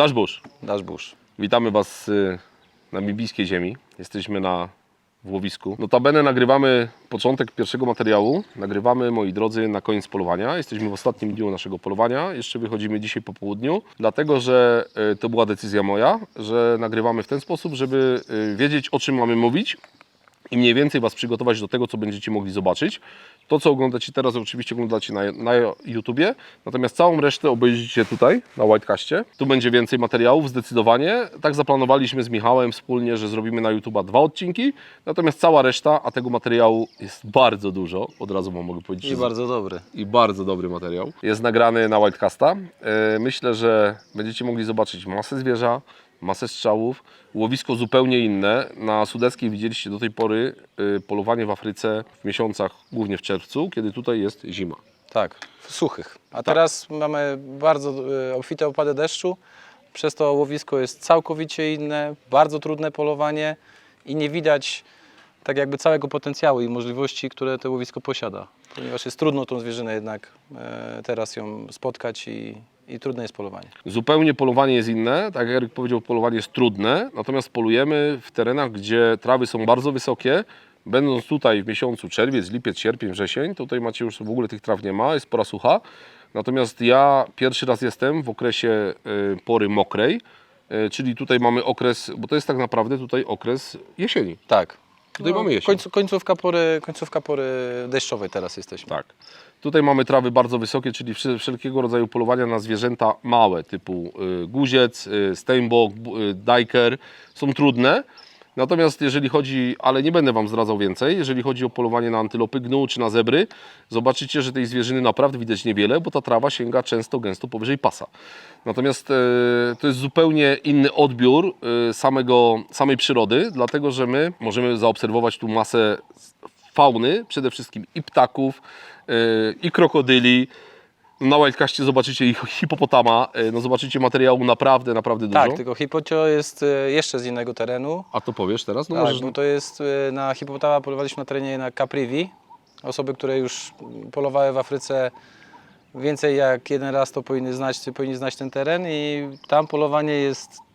Dasz Bush. Dasz burz. Witamy Was y, na biblijskiej ziemi. Jesteśmy na w łowisku. Notabene nagrywamy początek pierwszego materiału. Nagrywamy, moi drodzy, na koniec polowania. Jesteśmy w ostatnim dniu naszego polowania. Jeszcze wychodzimy dzisiaj po południu, dlatego że y, to była decyzja moja, że nagrywamy w ten sposób, żeby y, wiedzieć, o czym mamy mówić i mniej więcej Was przygotować do tego, co będziecie mogli zobaczyć. To, co oglądacie teraz, oczywiście oglądacie na, na YouTubie, natomiast całą resztę obejrzycie tutaj, na Whitecastie. Tu będzie więcej materiałów, zdecydowanie. Tak zaplanowaliśmy z Michałem wspólnie, że zrobimy na YouTuba dwa odcinki, natomiast cała reszta, a tego materiału jest bardzo dużo, od razu Wam mogę powiedzieć. I bardzo dobry. I bardzo dobry materiał. Jest nagrany na Whitecasta. E, Myślę, że będziecie mogli zobaczyć masę zwierza, masę strzałów, łowisko zupełnie inne. Na Sudeckiej widzieliście do tej pory e, polowanie w Afryce w miesiącach, głównie w czerwcu, kiedy tutaj jest zima. Tak, suchych. A teraz mamy bardzo y, obfite opady deszczu, przez to łowisko jest całkowicie inne, bardzo trudne polowanie i nie widać tak jakby całego potencjału i możliwości, które to łowisko posiada. Ponieważ jest trudno tą zwierzynę jednak e, teraz ją spotkać i, i trudne jest polowanie. Zupełnie polowanie jest inne, tak jak Eryk powiedział, polowanie jest trudne, natomiast polujemy w terenach, gdzie trawy są bardzo wysokie. Będąc tutaj w miesiącu czerwiec, lipiec, sierpień, wrzesień, tutaj macie już w ogóle tych traw nie ma, jest pora sucha. Natomiast ja pierwszy raz jestem w okresie y, pory mokrej, y, czyli tutaj mamy okres, bo to jest tak naprawdę tutaj okres jesieni. Tak. Tutaj mamy jesień. Końcu, końcówka, pory, końcówka pory deszczowej teraz jesteśmy. Tak. Tutaj mamy trawy bardzo wysokie, czyli wszel- wszelkiego rodzaju polowania na zwierzęta małe, typu y, guziec, y, steinbock, bu- y, diker, są trudne. Natomiast jeżeli chodzi, ale nie będę Wam zdradzał więcej, jeżeli chodzi o polowanie na antylopy gnu czy na zebry, zobaczycie, że tej zwierzyny naprawdę widać niewiele, bo ta trawa sięga często gęsto powyżej pasa. Natomiast e, to jest zupełnie inny odbiór e, samego, samej przyrody, dlatego że my możemy zaobserwować tu masę fauny, przede wszystkim i ptaków, e, i krokodyli. Na Wildcastie zobaczycie i hipopotama, e, no zobaczycie materiału naprawdę, naprawdę dużo. Tak, tylko hipocio jest e, jeszcze z innego terenu. A to powiesz teraz? No tak, możesz... bo to jest e, na hipopotama polowaliśmy na terenie na Caprivi. Osoby, które już polowały w Afryce więcej jak jeden raz, to powinny znać, powinni znać ten teren i tam polowanie jest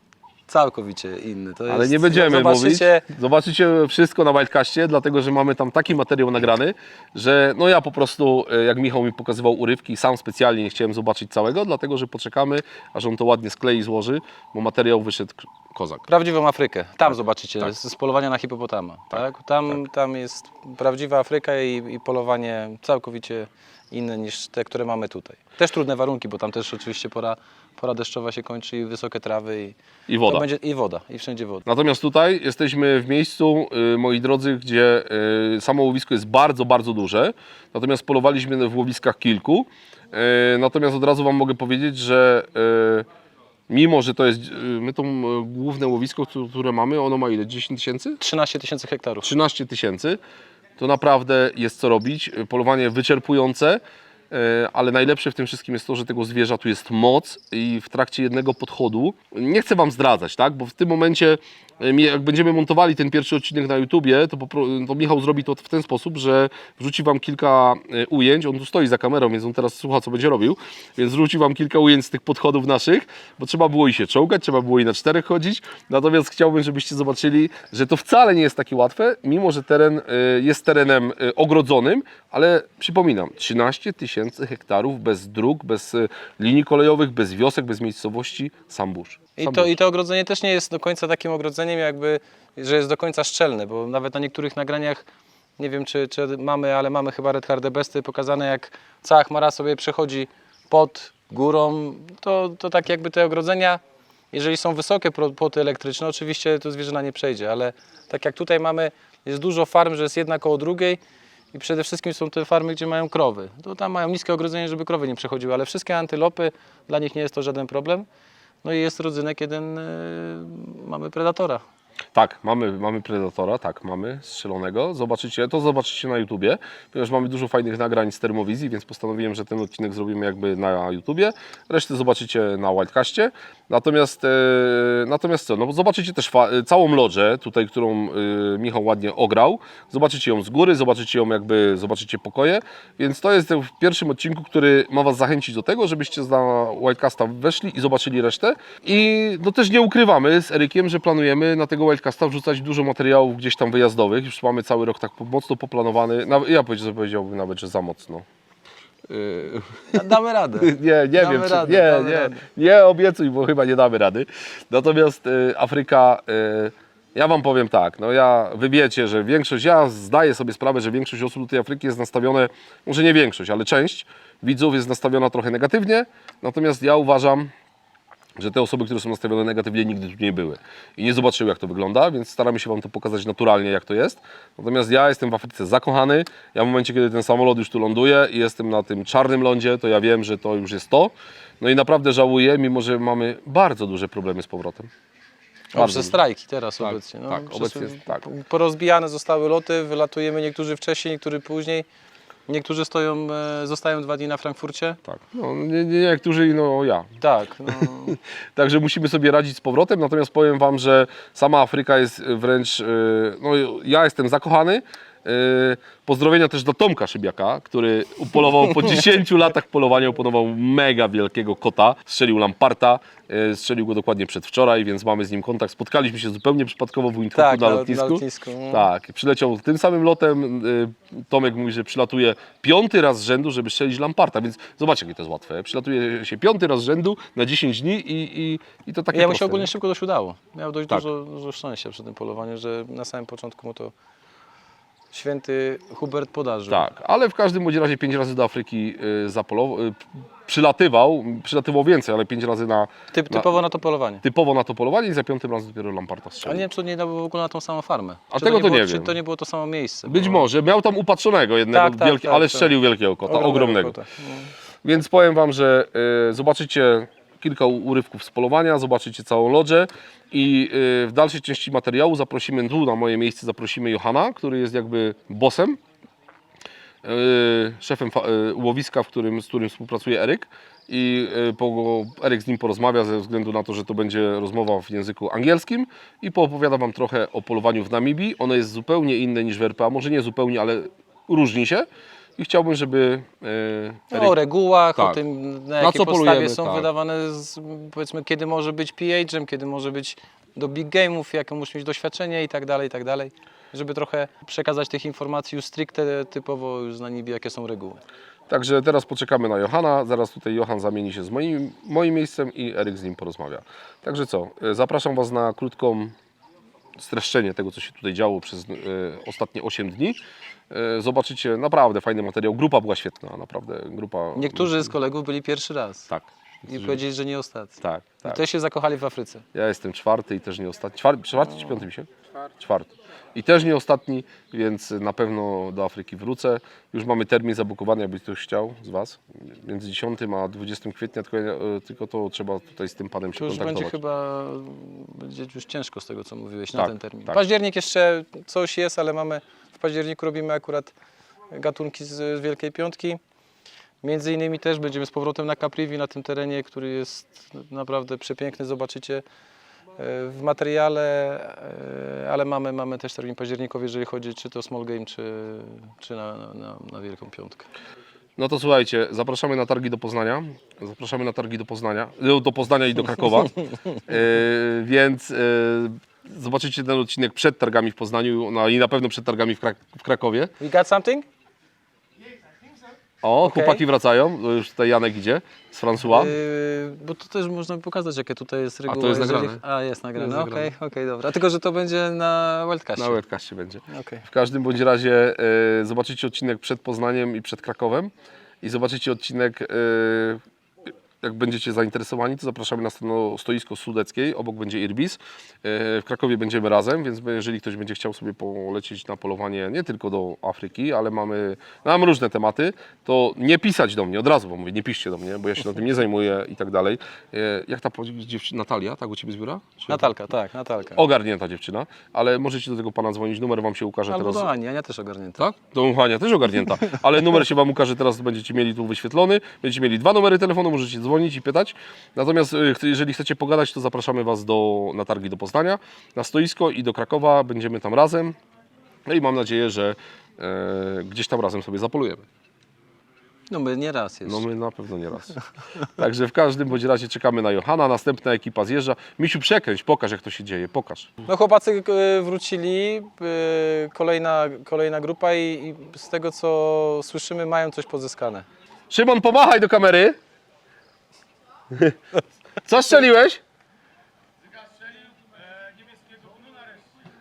całkowicie inne. To Ale jest, nie będziemy zobaczycie, mówić. Zobaczycie wszystko na Wildcastie, dlatego że mamy tam taki materiał nagrany, że no ja po prostu, e, jak Michał mi pokazywał urywki, sam specjalnie nie chciałem zobaczyć całego, dlatego że poczekamy, aż on to ładnie sklei i złoży, bo materiał wyszedł kozak. Prawdziwą Afrykę. Tam zobaczycie, tak. z, polowania na hipopotama. Tak, Tam, tam jest prawdziwa Afryka i, i polowanie całkowicie inne niż te, które mamy tutaj. Też trudne warunki, bo tam też oczywiście pora, pora deszczowa się kończy i wysokie trawy i, I woda. To będzie, i woda, i wszędzie woda. Natomiast tutaj jesteśmy w miejscu, y, moi drodzy, gdzie y, samo łowisko jest bardzo, bardzo duże. Natomiast polowaliśmy w łowiskach kilku. Y, Natomiast od razu Wam mogę powiedzieć, że y, mimo, że to jest, y, my to główne łowisko, któ- które mamy, ono ma ile? 10 tysięcy? 13 tysięcy hektarów. 13 tysięcy, to naprawdę jest co robić. Polowanie wyczerpujące, ale najlepsze w tym wszystkim jest to, że tego zwierza tu jest moc i w trakcie jednego podchodu, nie chcę Wam zdradzać, tak, bo w tym momencie, e, jak będziemy montowali ten pierwszy odcinek na YouTubie, to, to Michał zrobi to w ten sposób, że wrzuci Wam kilka e, ujęć, on tu stoi za kamerą, więc on teraz słucha, co będzie robił, więc wrzuci Wam kilka ujęć z tych podchodów naszych, bo trzeba było i się czołgać, trzeba było i na czterech chodzić, natomiast chciałbym, żebyście zobaczyli, że to wcale nie jest takie łatwe, mimo że teren jest terenem ogrodzonym, ale przypominam, 13 tysięcy hektarów bez dróg, bez y, linii kolejowych, bez wiosek, bez miejscowości, sam burz. I to. I to ogrodzenie też nie jest do końca takim ogrodzeniem, jakby, że jest do końca szczelne, bo nawet na niektórych nagraniach, nie wiem czy, czy mamy, ale mamy chyba Red Hard Besty pokazane, jak cała chmara sobie przechodzi pod górą, to, to tak jakby te ogrodzenia, jeżeli są wysokie płoty elektryczne, oczywiście to zwierzyna nie przejdzie, ale tak jak tutaj mamy, jest dużo farm, że jest jedna koło drugiej i przede wszystkim są te farmy, gdzie mają krowy. To tam mają niskie ogrodzenie, żeby krowy nie przechodziły, ale wszystkie antylopy, dla nich nie jest to żaden problem. No i jest rodzynek jeden, y, mamy predatora. Tak, mamy, mamy Predatora, tak, mamy strzelonego. Zobaczycie, to zobaczycie na YouTubie, ponieważ mamy dużo fajnych nagrań z termowizji, więc postanowiłem, że ten odcinek zrobimy jakby na YouTubie. Resztę zobaczycie na Wildcastie. Natomiast, e, natomiast co, no zobaczycie też e, całą lodżę tutaj, którą e, Michał ładnie ograł. Zobaczycie ją z góry, zobaczycie ją jakby, zobaczycie pokoje, więc to jest w pierwszym odcinku, który ma Was zachęcić do tego, żebyście na Wildcasta weszli i zobaczyli resztę. I no też nie ukrywamy z Erykiem, że planujemy na tego Wildcasta wrzucać dużo materiałów gdzieś tam wyjazdowych. Już mamy cały rok tak mocno poplanowany. Nawet, ja powiedział- powiedziałbym nawet, że za mocno. Yy, Damy radę. nie, nie Damy wiem, czy, radę, nie, damy nie, radę. nie obiecuj, bo chyba nie damy rady. Natomiast y, Afryka, y, ja Wam powiem tak, no ja, wy wiecie, że większość, ja zdaję sobie sprawę, że większość osób do tej Afryki jest nastawione, może nie większość, ale część widzów jest nastawiona trochę negatywnie, natomiast ja uważam, że te osoby, które są nastawione negatywnie, nigdy tu nie były i nie zobaczyły, jak to wygląda, więc staramy się Wam to pokazać naturalnie, jak to jest. Natomiast ja jestem w Afryce zakochany. Ja w momencie, kiedy ten samolot już tu ląduje i jestem na tym czarnym lądzie, to ja wiem, że to już jest to. No i naprawdę żałuję, mimo że mamy bardzo duże problemy z powrotem. O, Bardzo przez strajki teraz Tak, obecnie. No, tak, obecnie jest- tak. Porozbijane zostały loty, wylatujemy niektórzy wcześniej, niektórzy później. Niektórzy stoją, e, zostają dwa dni na Frankfurcie. Tak. No, nie, nie niektórzy, no ja. Tak, no, Także musimy sobie radzić z powrotem, natomiast powiem Wam, że sama Afryka jest wręcz, e, no ja jestem zakochany. E, Pozdrowienia też do Tomka Szybiaka, który upolował po 10 latach polowania, upolował mega wielkiego kota, strzelił lamparta, e, strzelił go dokładnie przedwczoraj, więc mamy z nim kontakt. Spotkaliśmy się zupełnie przypadkowo w Windhoeku tak na, na, lotnisku. na lotnisku. no. Tak, przyleciał tym samym lotem. y, Tomek mówi, że przylatuje piąty raz z rzędu, żeby strzelić lamparta, więc zobaczcie, jakie to jest łatwe. Przylatuje się piąty raz z rzędu na 10 dni i, i, i to takie Ja mu się ogólnie nie? szybko się udało. Miał dość Tak. dużo, dużo szczęścia przy tym polowaniu, że na samym początku mu to święty Hubert podarzył. Tak, ale w każdym bądź razie pięć razy do Afryki y, zapolował, y, przylatywał, przylatywał więcej, ale pięć razy na, Typ, typowo na to polowanie. typowo na to polowanie i za piątym razem dopiero lamparta A strzelił. nie wiem, czy to nie dało w ogóle na tą samą farmę. A tego nie to było, nie czy wiem. to nie było to samo miejsce. Być bo- może, miał tam upatrzonego jednego, Tak, tak, wielkie, tak, ale tak. strzelił wielkiego kota, ogromnego. kota. No. Więc powiem Wam, że y, zobaczycie kilka urywków z polowania, zobaczycie całą lodżę i y, w dalszej części materiału zaprosimy tu na moje miejsce, zaprosimy Johana, który jest jakby bossem, y, szefem y, łowiska, w którym, z którym współpracuje Eryk. I po, Eryk z nim porozmawia ze względu na to, że to będzie rozmowa w języku angielskim. I poopowiada Wam trochę o polowaniu w Namibii. Ono jest zupełnie inne niż w RPA, może nie zupełnie, ale różni się i chciałbym, żeby y, No, o regułach, o Tak. tym na Na jakiej co podstawie polujemy, są tak. wydawane, z, powiedzmy, kiedy może być PH-em, kiedy może być do big game'ów, jakie musi mieć doświadczenie i tak dalej, i tak dalej. Żeby trochę przekazać tych informacji już stricte typowo już z Namibii, jakie są reguły. Także teraz poczekamy na Johana. Zaraz tutaj Johan zamieni się z moim, moim miejscem i Eryk z nim porozmawia. Także co, e, zapraszam Was na krótką streszczenie tego, co się tutaj działo przez e, ostatnie 8 dni. E, zobaczycie naprawdę fajny materiał. Grupa była świetna, naprawdę. Grupa. Niektórzy z kolegów byli pierwszy raz Tak. I powiedzieli, że nie ostatni. Tak, I tak. też się zakochali w Afryce. Ja jestem czwarty i też nie ostatni. Czwarty, czwarty czy piąty mi się? Czwarty. I też nie ostatni, więc na pewno do Afryki wrócę. Już mamy termin zabukowany, jakby ktoś chciał z Was. Między 10 a 20 kwietnia, tylko, tylko to trzeba tutaj z tym panem się To już będzie kontaktować. chyba będzie już ciężko z tego, co mówiłeś na Tak, ten termin. tak. Październik jeszcze coś jest, ale mamy w październiku robimy akurat gatunki z, z Wielkiej Piątki. Między innymi też będziemy z powrotem na Caprivi, na tym terenie, który jest naprawdę przepiękny, zobaczycie e, w materiale, e, ale mamy, mamy też termin październikowy, jeżeli chodzi czy to small game, czy, czy na, na, na, Wielką Piątkę. No to słuchajcie, zapraszamy na targi do Poznania. Zapraszamy na targi do Poznania, e, do Poznania i do Krakowa. Więc zobaczycie ten odcinek przed targami w Poznaniu no i na pewno przed targami w, Krak- w Krakowie. We got something? O, Okej. chłopaki wracają. Już tutaj Janek idzie z François. Yy, bo to też można pokazać, jakie tutaj jest reguła. to jest jeżeli- nagrane. A, jest nagrane, Jest okej, nagrane. okej, dobra. Tylko, że to będzie na Wildcastie. Na webcastie będzie. Okej. W każdym bądź razie e, zobaczycie odcinek przed Poznaniem i przed Krakowem i zobaczycie odcinek e, jak będziecie zainteresowani, to zapraszamy na stoisko sudeckiej, obok będzie Irbis. E, W Krakowie będziemy razem, więc jeżeli ktoś będzie chciał sobie polecieć na polowanie nie tylko do Afryki, ale mamy, mam różne tematy, to nie pisać do mnie, od razu wam mówię, nie piszcie do mnie, bo ja się tym nie zajmuję i tak dalej. E, Jak ta dziewczyna, Natalia, tak u Ciebie zbiera? Czy- Natalka, tak, Natalka. Ogarnięta dziewczyna, ale możecie do tego pana dzwonić, numer Wam się ukaże Albo teraz. do Ani, Ania też ogarnięta. Tak? Do Hania też ogarnięta, ale numer się Wam ukaże teraz, będziecie mieli tu wyświetlony. Będziecie mieli dwa numery telefonu, możecie dzwonić i pytać. Natomiast y, jeżeli chcecie pogadać, to zapraszamy Was do, na targi do Poznania, na stoisko i do Krakowa. Będziemy tam razem. No i mam nadzieję, że e, gdzieś tam razem sobie zapolujemy. No my nie raz jeszcze. No my na pewno nie raz. Także w każdym bądź razie czekamy na Johana. Następna ekipa zjeżdża. Misiu, przekręć, pokaż jak to się dzieje, pokaż. No chłopacy e, wrócili, e, kolejna, kolejna grupa i, i z tego co słyszymy mają coś pozyskane. Szymon, pomachaj do kamery. Co strzeliłeś?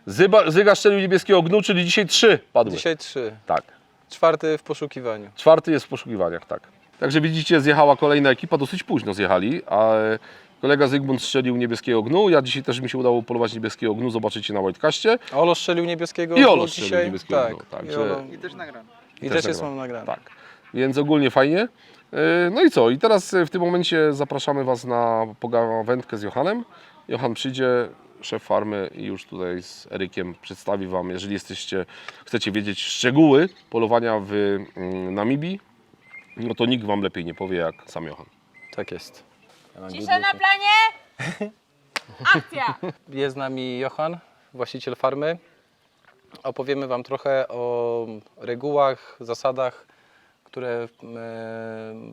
Zyba, Zyga strzelił niebieskiego gnu, czyli dzisiaj trzy padły. Dzisiaj trzy, Tak. czwarty w poszukiwaniu. Czwarty jest w poszukiwaniach, tak. Także widzicie, zjechała kolejna ekipa, dosyć późno zjechali, a kolega Zygmunt strzelił niebieskiego gnu. Ja dzisiaj też mi się udało polować niebieskiego gnu, zobaczycie na Whitecaście. Olo strzelił niebieskiego I Olo gnu strzelił dzisiaj. niebieskiego tak, gnu, także- I, Olo, I też nagrane. i też też jest mam nagrane. Tak. Więc ogólnie fajnie. Yy, No i co? I teraz yy, w tym momencie zapraszamy Was na pogawędkę z Johanem. Johan przyjdzie, szef farmy i już tutaj z Erykiem przedstawi Wam, jeżeli jesteście, chcecie wiedzieć szczegóły polowania w mm, Namibii, no to nikt Wam lepiej nie powie jak sam Johan. Tak jest. Cisza na planie! Akcja! Jest z nami Johan, właściciel farmy. Opowiemy Wam trochę o regułach, zasadach, które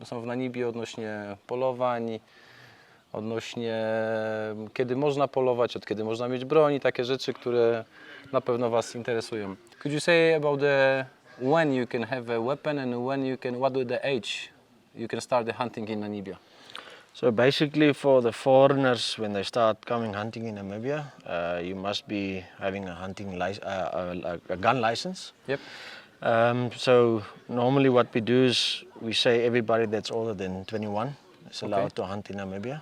e, są w Namibii odnośnie polowań, odnośnie kiedy można polować, od kiedy można mieć broń i takie rzeczy, które na pewno Was interesują. Could you say about the when you can have a weapon and when you can, what the age you can start the hunting in Namibia? So basically, for the foreigners, when they start coming hunting in Namibia, uh, you must be having a hunting lic- uh, a, a gun license. Yep. Um, so normally, what we do is we say everybody that's older than 21 is allowed to hunt in Namibia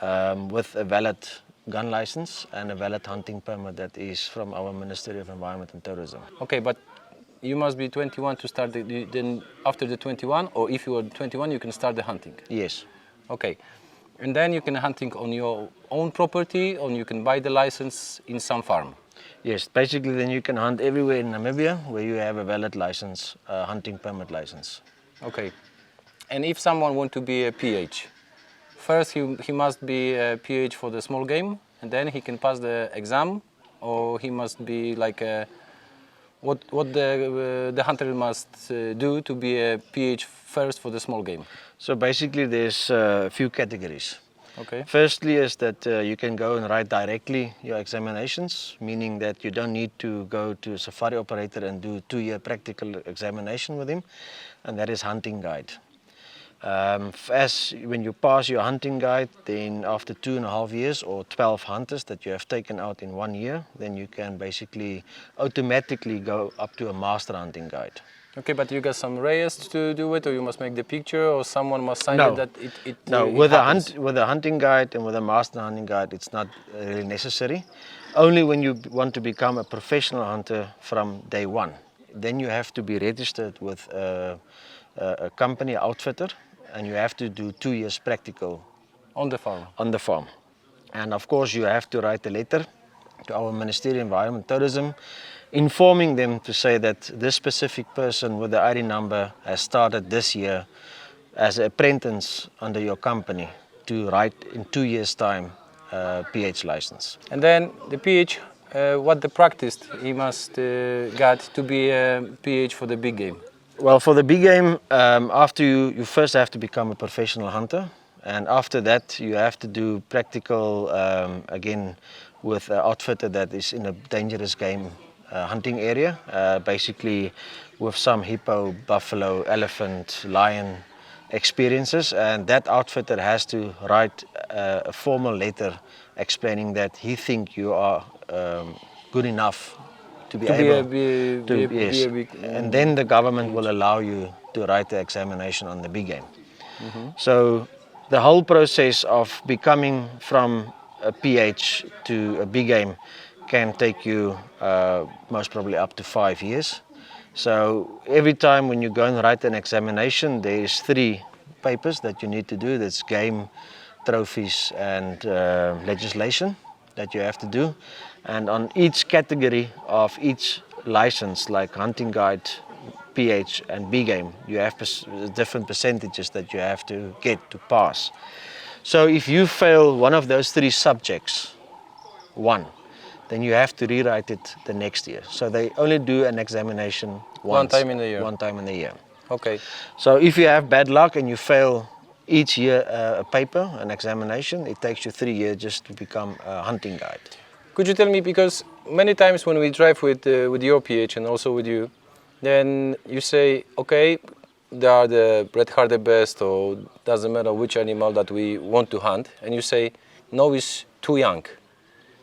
um, with a valid gun license and a valid hunting permit that is from our Ministry of Environment and Tourism. Okay, but you must be 21 to start the, the- then after the 21 or if you are 21 you can start the hunting. Yes. Okay. And then you can hunting on your own property or you can buy the license in some farm. Yes, basically, then you can hunt everywhere in Namibia where you have a valid license, uh, hunting permit license. Okay. And if someone want to be a PH, first he, he must be a PH for the small game and then he can pass the exam or he must be like a what what the uh, the hunter must uh, do to be a PH first for the small game. So basically, there's uh, a few categories. Okay. Firstly, is that uh, you can go and write directly your examinations, meaning that you don't need to go to a safari operator and do two-year practical examination with him, and that is hunting guide. Um, as when you pass your hunting guide, then after two and a half years or 12 hunters that you have taken out in one year, then you can basically automatically go up to a master hunting guide. Okay, but you got some reyes to do it, or you must make the picture, or someone must sign No. it that it, it No, it with a hunt, with a hunting guide and with a master hunting guide, it's not really necessary. Only when you want to become a professional hunter from day one, then you have to be registered with a, a company outfitter, and you have to do two years practical on the farm. on the farm. And of course, you have to write a letter to our Ministry of Environment and Tourism, informing them to say that this specific person with the ID number has started this year as an apprentice under your company to write in two years' time a PH license. And then the PH, uh, what the practice he must uh, got to be a PH for the big game. Well, for the big game, um, after you, you first have to become a professional hunter, and after that, you have to do practical um, again with an outfitter that is in a dangerous game uh, hunting area, uh, basically with some hippo, buffalo, elephant, lion experiences, and that outfitter has to write uh, a formal letter explaining that he think you are um, good enough to be To be able a, be, to, be, a- be yes. big. and then the government will allow you to write the examination on the big game. Mm-hmm. So the whole process of becoming from a PH to a B game can take you uh, most probably up to five years. So every time when you go and write an examination, there is three papers that you need to do. That's game, trophies, and uh, legislation that you have to do. And on each category of each license, like hunting guide, PH, and B game, you have different percentages that you have to get to pass. So if you fail one of those three subjects, one, then you have to rewrite it the next year. So they only do an examination One once, time in a year. One time in a year. Okay. So if you have bad luck and you fail each year uh, a paper, an examination, it takes you three years just to become a hunting guide. Could you tell me because many times when we drive with uh, with your PH and also with you, then you say, okay, they are the red the best, or doesn't matter which animal that we want to hunt, and you say, no, it's too young,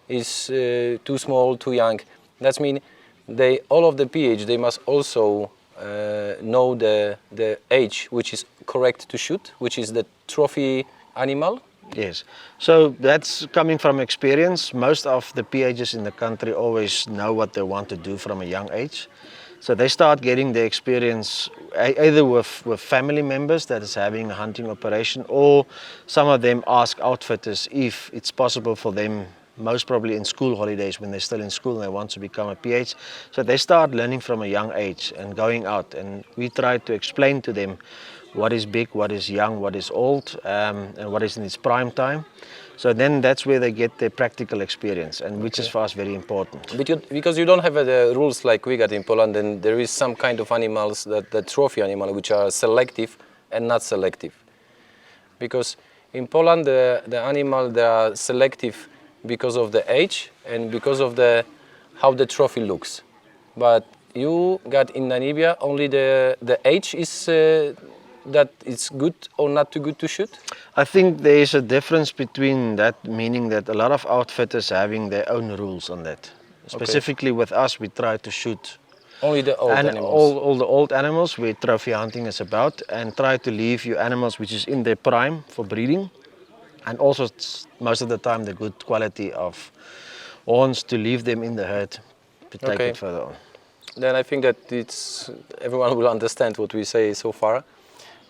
it's uh, too small, too young. That means they all of the PH they must also uh, know the the age which is correct to shoot, which is the trophy animal. Yes. So that's coming from experience. Most of the PHs in the country always know what they want to do from a young age. So they start getting the experience either with, with family members that is having a hunting operation, or some of them ask outfitters if it's possible for them, most probably in school holidays when they're still in school and they want to become a PH. So they start learning from a young age and going out. And we try to explain to them what is big, what is young, what is old, um, and what is in its prime time. So then that's where they get their practical experience, and which is for us very important. But you, because you don't have uh, the rules like we got in Poland, and there is some kind of animals that the trophy animal which are selective and not selective. Because in Poland the, the animal they are selective because of the age and because of the how the trophy looks. But you got in Namibia only the the age is uh, that it's good or not too good to shoot. I think there is a difference between that, meaning that a lot of outfitters having their own rules on that. Specifically with us, we try to shoot Only the old and animals. all, all the old animals where trophy hunting is about, and try to leave you animals which is in their prime for breeding, and also s- most of the time the good quality of horns to leave them in the herd to take Okay. it further on. then I think that it's everyone will understand what we say so far.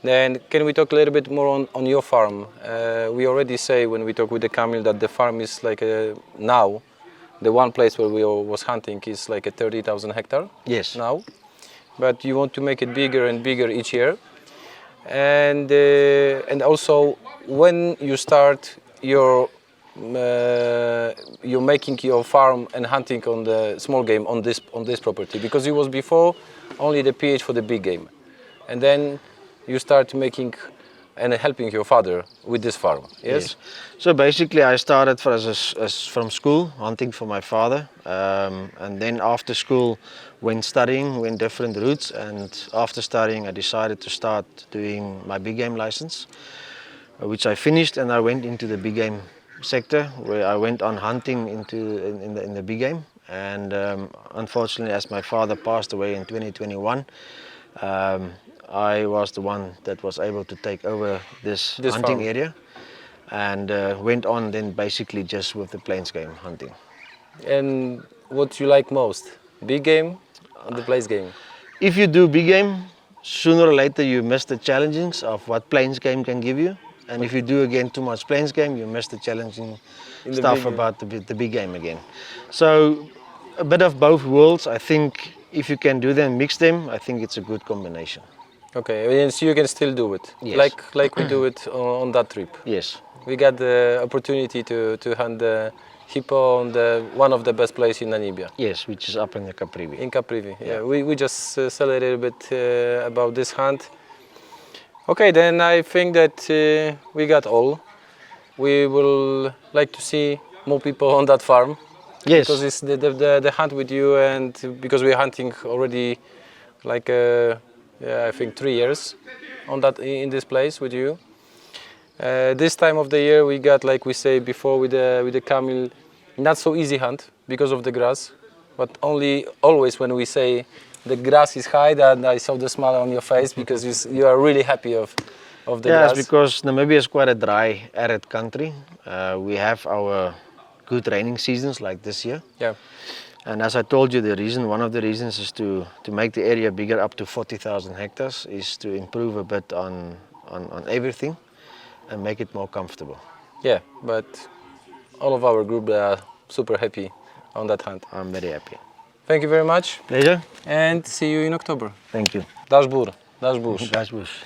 Then can we talk a little bit more on, on your farm? Uh, we already say when we talk with the Camille that the farm is like a, now, the one place where we all was hunting is like a 30,000 hectare Yes. now, but you want to make it bigger and bigger each year. And uh, and also when you start your uh, you're making your farm and hunting on the small game on this on this property because it was before only the pH for the big game, and then you start making and helping your father with this farm. Yes. So basically, I started for, as, a as from school hunting for my father, um, and then after school, went studying, went different routes, and after studying, I decided to start doing my big game license, uh, which I finished, and I went into the big game sector where I went on hunting into in, in the in the big game. And um, unfortunately, as my father passed away in 2021. Um, I was the one that was able to take over this, This hunting farm. area and uh, went on then basically just with the plains game hunting. And what you like most, big game or the plains game? If you do big game, sooner or later you miss the challengings of what plains game can give you. And if you do again too much plains game, you miss the challenging the stuff about the, the big game again. So a bit of both worlds. I think if you can do them, mix them, I think it's a good combination. Okay, and so you can still do it, Yes. like like we do it on, on that trip. Yes. We got the opportunity to, to hunt the hippo on the one of the best places in Namibia, Yes, which is up in the Caprivi. in Caprivi. Yeah, we, we just uh, said a little bit uh, about this hunt. Okay, then I think that uh, we got all. We will like to see more people on that farm Yes. because it's the, the, the, the hunt with you and because we're hunting already like uh, yeah, I think three years on that in this place with you. Uh, this time of the year we got like we say before with the with the camel not so easy hunt because of the grass, but only always when we say the grass is high that I saw the smile on your face because you, you are really happy of of the yes, grass. because Namibia is quite a dry, arid country. Uh, we have our good raining seasons like this year. Yeah. And as I told you, the reason, one of the reasons is to, to make the area bigger up to 40,000 hectares is to improve a bit on, on, on everything and make it more comfortable. Yeah, but all of our group are super happy on that hunt. I'm very happy. Thank you very much Pleasure. and see you in October. Thank you. Dash bur, dash bush. Guys, wish.